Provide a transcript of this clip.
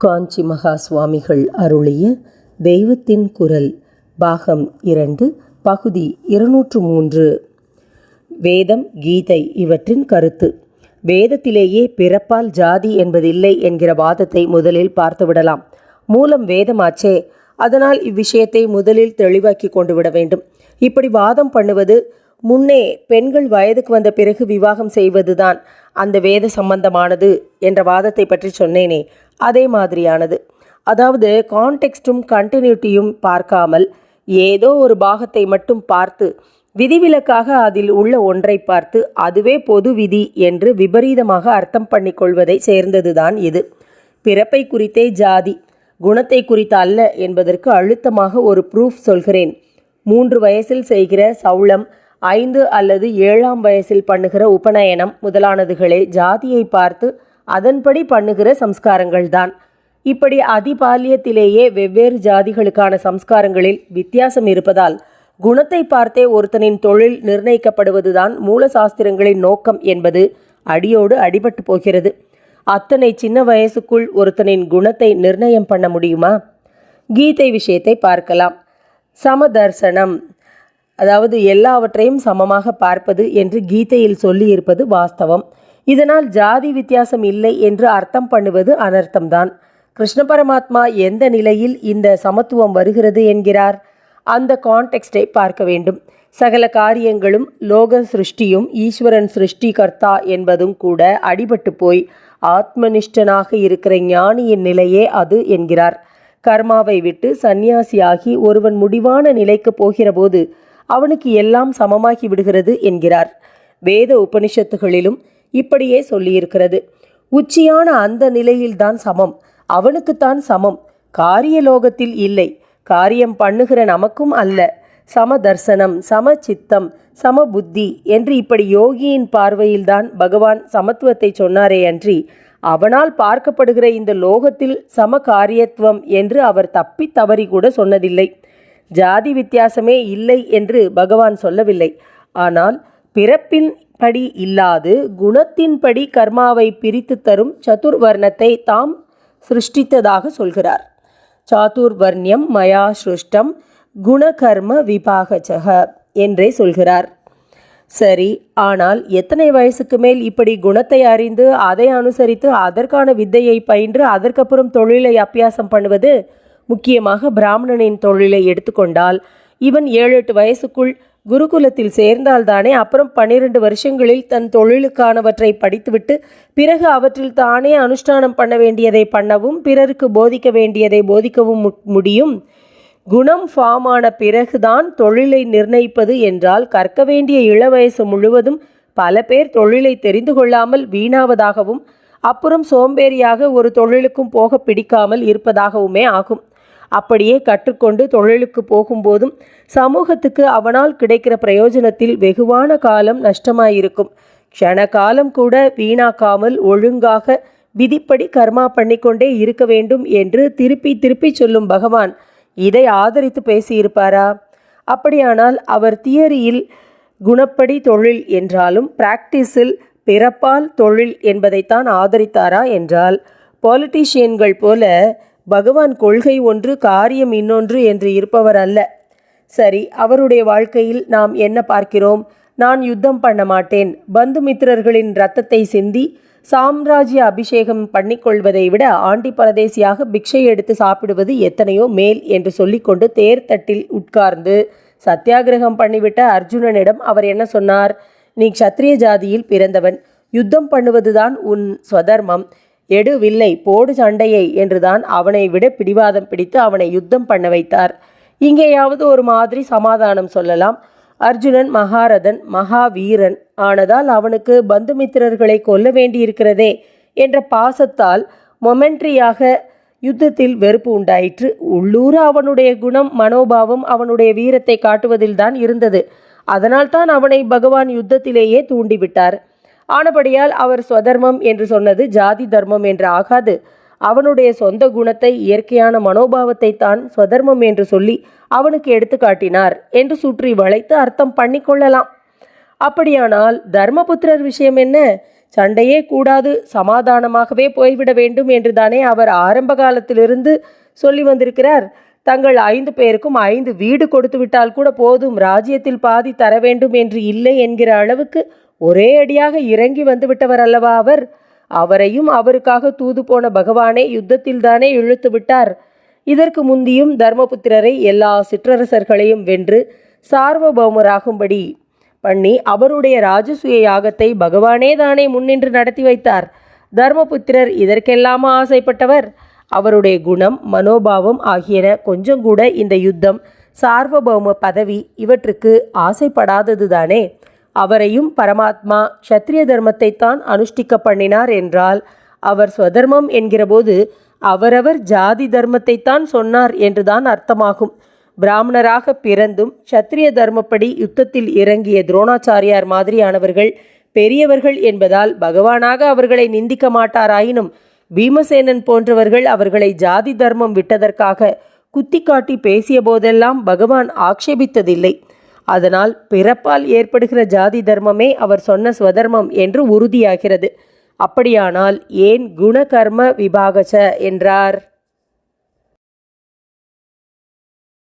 காஞ்சி மகா சுவாமிகள் அருளிய தெய்வத்தின் குரல் பாகம் இரண்டு பகுதி இருநூற்று மூன்று. வேதம் கீதை இவற்றின் கருத்து. வேதத்திலேயே பிறப்பால் ஜாதி என்பதில்லை என்கிற வாதத்தை முதலில் பார்த்துவிடலாம். மூலம் வேதமாச்சே அதனால் இவ்விஷயத்தை முதலில் தெளிவாக்கி கொண்டு விட வேண்டும். இப்படி வாதம் பண்ணுவது முன்னே பெண்கள் வயதுக்கு வந்த பிறகு விவாகம் செய்வதுதான் அந்த வேத சம்பந்தமானது என்ற வாதத்தை பற்றி சொன்னேனே. அதே மாதிரியானது. அதாவது கான்டெக்ஸ்டும் கண்டினியூட்டியும் பார்க்காமல் ஏதோ ஒரு பாகத்தை மட்டும் பார்த்து விதிவிலக்காக அதில் உள்ள ஒன்றை பார்த்து அதுவே பொது விதி என்று விபரீதமாக அர்த்தம் பண்ணிக்கொள்வதை சேர்ந்ததுதான் இது. பிறப்பை குறித்தே ஜாதி குணத்தை குறித்த அல்ல என்பதற்கு அழுத்தமாக ஒரு ப்ரூஃப் சொல்கிறேன். மூன்று வயசில் செய்கிற சௌளம் ஐந்து அல்லது ஏழாம் வயசில் பண்ணுகிற உபநயனம் முதலானதுகளே ஜாதியை பார்த்து அதன்படி பண்ணுகிற சம்ஸ்காரங்கள்தான். இப்படி அதிபால்யத்திலேயே வெவ்வேறு ஜாதிகளுக்கான சம்ஸ்காரங்களில் வித்தியாசம் இருப்பதால் குணத்தை பார்த்தே ஒருத்தனின் தொழில் நிர்ணயிக்கப்படுவதுதான் மூல சாஸ்திரங்களின் நோக்கம் என்பது அடியோடு அடிபட்டு போகிறது. அத்தனை சின்ன வயசுக்குள் ஒருத்தனின் குணத்தை நிர்ணயம் பண்ண முடியுமா? கீதை விஷயத்தை பார்க்கலாம். சமதர்சனம் அதாவது எல்லாவற்றையும் சமமாக பார்ப்பது என்று கீதையில் சொல்லியிருப்பது வாஸ்தவம். இதனால் ஜாதி வித்தியாசம் இல்லை என்று அர்த்தம் பண்ணுவது அனர்த்தம்தான். கிருஷ்ண பரமாத்மா எந்த நிலையில் இந்த சமத்துவம் வருகிறது என்கிறார்? அந்த கான்டெக்ஸ்டை பார்க்க வேண்டும். சகல காரியங்களும் லோக சிருஷ்டியும் ஈஸ்வரன் சிருஷ்டிகர்த்தா என்பதும் கூட அடிபட்டு போய் ஆத்மனிஷ்டனாக இருக்கிற ஞானியின் நிலையே அது என்கிறார். கர்மாவை விட்டு சந்நியாசியாகி ஒருவன் முடிவான நிலைக்கு போகிறபோது அவனுக்கு எல்லாம் சமமாகி விடுகிறது என்கிறார். வேத உபனிஷத்துகளிலும் இப்படியே சொல்லியிருக்கிறது. உச்சியான அந்த நிலையில்தான் சமம். அவனுக்குத்தான் சமம். காரிய லோகத்தில் இல்லை. காரியம் பண்ணுகிற நமக்கும் அல்ல. சம தர்சனம் சம சித்தம் சம புத்தி என்று இப்படி யோகியின் பார்வையில்தான் பகவான் சமத்துவத்தை சொன்னாரே அன்றி அவனால் பார்க்கப்படுகிற இந்த லோகத்தில் சம காரியத்துவம் என்று அவர் தப்பி தவறி கூட சொன்னதில்லை. ஜாதி வித்தியாசமே இல்லை என்று பகவான் சொல்லவில்லை. ஆனால் பிறப்பின் படி இல்லாது குணத்தின்படி கர்மாவை பிரித்து தரும் சதுர்வர்ணத்தை தாம் சிருஷ்டித்ததாக சொல்கிறார். சாதுர்வர்ணியம் மயா சிருஷ்டம் குணகர்ம விபாகஜக என்றே சொல்கிறார். சரி ஆனால் எத்தனை வயசுக்கு மேல் இப்படி குணத்தை அறிந்து அதை அனுசரித்து அதற்கான வித்தையை பயின்று அதற்கப்புறம் தொழிலை அபியாசம் பண்ணுவது? முக்கியமாக பிராமணனின் தொழிலை எடுத்துக்கொண்டால் இவன் ஏழு எட்டு வயசுக்குள் குருகுலத்தில் சேர்ந்தால்தானே அப்புறம் பன்னிரண்டு வருஷங்களில் தன் தொழிலுக்கானவற்றை படித்துவிட்டு பிறகு அவற்றில் தானே அனுஷ்டானம் பண்ண வேண்டியதை பண்ணவும் பிறருக்கு போதிக்க வேண்டியதை போதிக்கவும் முடியும். குணம் ஃபார்ம் ஆன பிறகுதான் தொழிலை நிர்ணயிப்பது என்றால் கற்க வேண்டிய இளவயசு முழுவதும் பல பேர் தொழிலை தெரிந்து கொள்ளாமல் வீணாவதாகவும் அப்புறம் சோம்பேறியாக ஒரு தொழிலுக்கும் போக பிடிக்காமல் இருப்பதாகவுமே ஆகும். அப்படியே கற்றுக்கொண்டு தொழிலுக்கு போகும்போதும் சமூகத்துக்கு அவனால் கிடைக்கிற பிரயோஜனத்தில் வெகுவான காலம் நஷ்டமாயிருக்கும். க்ஷண காலம் கூட வீணாக்காமல் ஒழுங்காக விதிப்படி கர்மா பண்ணிக்கொண்டே இருக்க வேண்டும் என்று திருப்பி திருப்பி சொல்லும் பகவான் இதை ஆதரித்து பேசியிருப்பாரா? அப்படியானால் அவர் தியரியில் குணப்படி தொழில் என்றாலும் பிராக்டிஸில் பிறப்பால் தொழில் என்பதைத்தான் ஆதரித்தாரா என்றால் பாலிட்டிஷியன்கள் போல பகவான் கொள்கை ஒன்று காரியம் இன்னொன்று என்று இருப்பவர் அல்ல. சரி அவருடைய வாழ்க்கையில் நாம் என்ன பார்க்கிறோம்? நான் யுத்தம் பண்ண மாட்டேன். பந்துமித்திரர்களின் இரத்தத்தை சிந்தி சாம்ராஜ்ய அபிஷேகம் பண்ணிக்கொள்வதை விட ஆண்டி பரதேசியாக பிக்ஷை எடுத்து சாப்பிடுவது எத்தனையோ மேல் என்று சொல்லிக்கொண்டு தேர் தட்டில் உட்கார்ந்து சத்தியாகிரகம் பண்ணிவிட்ட அர்ஜுனனிடம் அவர் என்ன சொன்னார்? நீ க்ஷத்ரிய ஜாதியில் பிறந்தவன். யுத்தம் பண்ணுவதுதான் உன் ஸ்வதர்மம். எடுவில்லை போடு சண்டையை என்றுதான் அவனை விட பிடிவாதம் பிடித்து அவனை யுத்தம் பண்ண வைத்தார். இங்கேயாவது ஒரு மாதிரி சமாதானம் சொல்லலாம். அர்ஜுனன் மகாரதன் மகாவீரன் ஆனதால் அவனுக்கு பந்துமித்திரர்களை கொல்ல வேண்டியிருக்கிறதே என்ற பாசத்தால் மொமெண்ட்ரியாக யுத்தத்தில் வெறுப்பு உண்டாயிற்று. உள்ளூர அவனுடைய குணம் மனோபாவம் அவனுடைய வீரத்தை காட்டுவதில்தான் இருந்தது. அதனால்தான் அவனை பகவான் யுத்தத்திலேயே தூண்டிவிட்டார். ஆனபடியால் அவர் ஸ்வதர்மம் என்று சொன்னது ஜாதி தர்மம் என்று ஆகாது. அவனுடைய சொந்த குணத்தை இயற்கையான மனோபாவத்தை தான் ஸ்வதர்மம் என்று சொல்லி அவனுக்கு எடுத்து காட்டினார் என்று சுற்றி வளைத்து அர்த்தம் பண்ணிக்கொள்ளலாம் அப்படியானால் தர்மபுத்திரர் விஷயம் என்ன? சண்டையே கூடாது சமாதானமாகவே போய்விட வேண்டும் என்றுதானே அவர் ஆரம்ப காலத்திலிருந்து சொல்லி வந்திருக்கிறார். தங்கள் ஐந்து பேருக்கும் ஐந்து வீடு கொடுத்துவிட்டால் கூட போதும். ராஜ்யத்தில் பாதி தர வேண்டும் என்று இல்லை என்கிற அளவுக்கு ஒரே அடியாக இறங்கி வந்துவிட்டவர் அல்லவா அவர்? அவரையும் அவருக்காக தூது போன பகவானே யுத்தத்தில் தானே இழுத்து விட்டார். இதற்கு முந்தியும் தர்மபுத்திரரை எல்லா சிற்றரசர்களையும் வென்று சார்வபௌமராகும்படி பண்ணி அவருடைய ராஜசூய யாகத்தை பகவானே தானே முன்னின்று நடத்தி வைத்தார். தர்மபுத்திரர் இதற்கெல்லாமா ஆசைப்பட்டவர். அவருடைய குணம் மனோபாவம் ஆகியன கொஞ்சம் கூட இந்த யுத்தம் சார்வபௌம பதவி இவற்றுக்கு ஆசைப்படாததுதானே? அவரையும் பரமாத்மா க்ஷத்ரிய தர்மத்தை தான் அனுஷ்டிக்க பண்ணினார் என்றால் அவர் ஸ்வதர்மம் என்கிறபோது அவரவர் ஜாதி தர்மத்தை தான் சொன்னார் என்றுதான் அர்த்தமாகும். பிராமணராக பிறந்தும் சத்திரிய தர்மப்படி யுத்தத்தில் இறங்கிய துரோணாச்சாரியார் மாதிரியானவர்கள் பெரியவர்கள் என்பதால் பகவானாக அவர்களை நிந்திக்க மாட்டாராயினும் பீமசேனன் போன்றவர்கள் அவர்களை ஜாதி தர்மம் விட்டதற்காக குத்தி காட்டி பேசிய போதெல்லாம் பகவான் ஆக்ஷேபித்ததில்லை அதனால் பிறப்பால் ஏற்படுகிற ஜாதி தர்மமே அவர் சொன்ன ஸ்வதர்மம் என்று உறுதியாகிறது. அப்படியானால் ஏன் குணகர்ம விபாகச என்றார்?